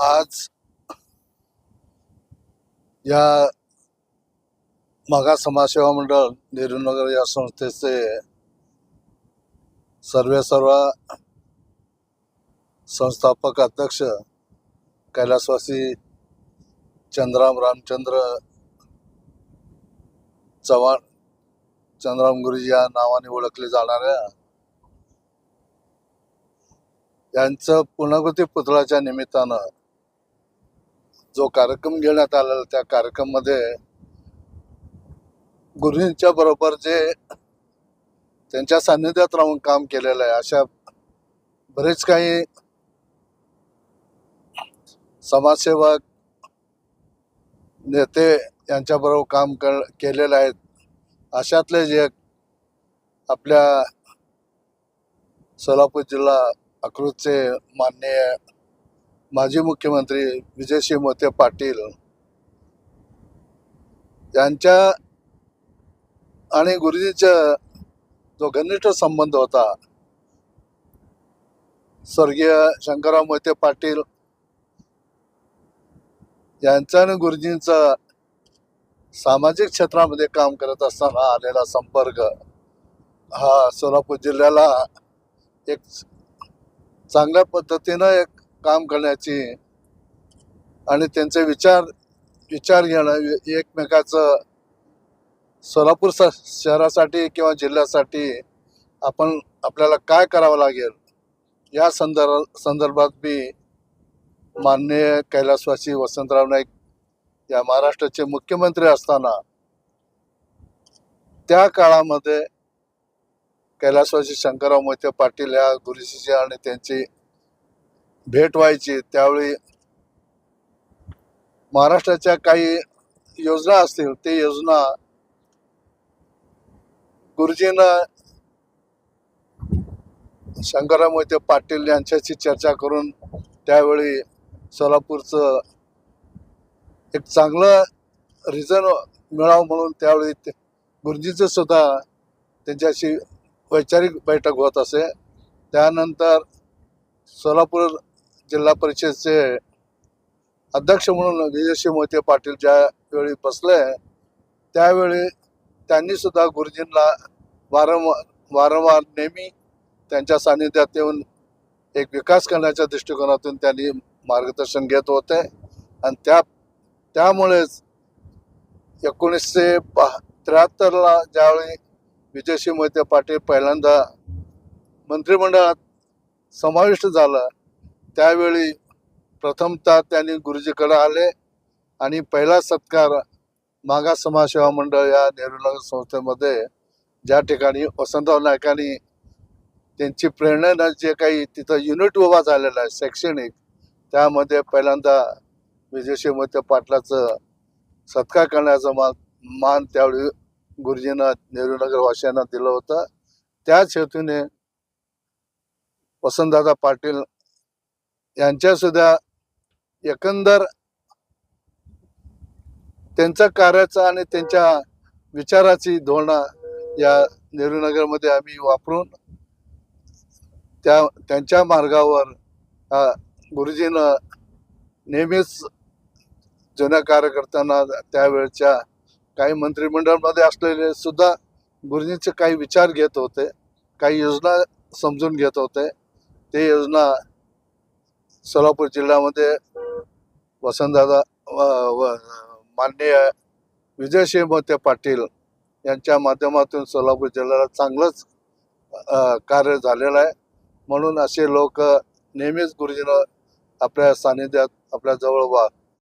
आज या मागा समाजसेवा मंडळ नेहरूनगर या संस्थेचे सर्वे सर्व संस्थापक अध्यक्ष कैलासवासी चंद्राम रामचंद्र चव्हाण चंद्राम गुरुजी या नावाने ओळखले जाणाऱ्या यांचं पुनर्गती पुतळाच्या निमित्तानं जो कार्यक्रम घेण्यात आलेला त्या कार्यक्रममध्ये गुरुजींच्या बरोबर जे त्यांच्या सान्निध्यात राहून काम केलेलं आहे अशा बरेच काही समाजसेवक नेते यांच्याबरोबर काम कर केलेले आहेत अशातले जे आपल्या सोलापूर जिल्हा अकृतचे माननीय माजी मुख्यमंत्री विजयसिंह मोते पाटील यांच्या आणि गुरुजींचा जो घनिष्ठ संबंध होता स्वर्गीय शंकरराव मोहिते पाटील यांचा आणि गुरुजींचा सामाजिक क्षेत्रामध्ये काम करत असताना आलेला संपर्क हा सोलापूर जिल्ह्याला एक चांगल्या पद्धतीनं एक काम करण्याची आणि त्यांचे विचार विचार घेणं एकमेकाचं सोलापूर स- शहरासाठी किंवा जिल्ह्यासाठी आपण आपल्याला काय करावं लागेल? या संदर्भ संदर्भात मी माननीय कैलासवासी वसंतराव नाईक या महाराष्ट्राचे मुख्यमंत्री असताना त्या काळामध्ये कैलासवासी शंकरराव मोहिते पाटील या गुरुजीचे आणि त्यांची भेट व्हायची त्यावेळी महाराष्ट्राच्या काही योजना असतील ते योजना गुरुजीनं शंकरराव मोहिते पाटील यांच्याशी चर्चा करून त्यावेळी सोलापूरचं एक चांगलं रिझन मिळावं म्हणून त्यावेळी ते गुरुजीचं सुद्धा त्यांच्याशी वैचारिक बैठक होत असे. त्यानंतर सोलापूर जिल्हा परिषदचे अध्यक्ष म्हणून विजयसिंह मोहिते पाटील ज्यावेळी बसले त्यावेळी त्यांनी सुद्धा गुरुजींना वारंवार वारंवार नेहमी त्यांच्या सानिध्यात येऊन एक विकास करण्याच्या दृष्टिकोनातून त्यांनी मार्गदर्शन घेत होते. आणि त्या त्यामुळेच एकोणीसशे बा त्र्याहत्तरला ज्यावेळी विजयसिंह मोहिते पाटील पहिल्यांदा मंत्रिमंडळात समाविष्ट झालं त्यावेळी प्रथमतः त्यांनी गुरुजीकडे आले आणि पहिला सत्कार मागास समाजसेवा मंडळ या नेहरूनगर संस्थेमध्ये ज्या ठिकाणी वसंतराव नायकांनी त्यांची प्रेरणा जे काही तिथं युनिट उभा झालेला आहे शैक्षणिक त्यामध्ये पहिल्यांदा विजयशी मोहिते पाटलाचं सत्कार करण्याचा मान मान त्यावेळी गुरुजीनं नेहरूनगर वासियांना दिलं होतं. त्याच हेतूने वसंतदादा पाटील यांच्या सुद्धा एकंदर त्यांच्या कार्याचा आणि त्यांच्या विचाराची धोरणं या नेहरूनगरमध्ये आम्ही वापरून त्या त्यांच्या मार्गावर गुरुजीनं नेहमीच जुन्या कार्यकर्त्यांना त्यावेळच्या काही मंत्रिमंडळामध्ये असलेले सुद्धा गुरुजींचे काही विचार घेत होते काही योजना समजून घेत होते. ते योजना सोलापूर जिल्ह्यामध्ये वसंतदादा व व माननीय विजयसिंह मोहिते पाटील यांच्या माध्यमातून सोलापूर जिल्ह्याला चांगलंच कार्य झालेलं आहे. म्हणून असे लोक नेहमीच गुरुजीनं आपल्या सानिध्यात आपल्या जवळ वा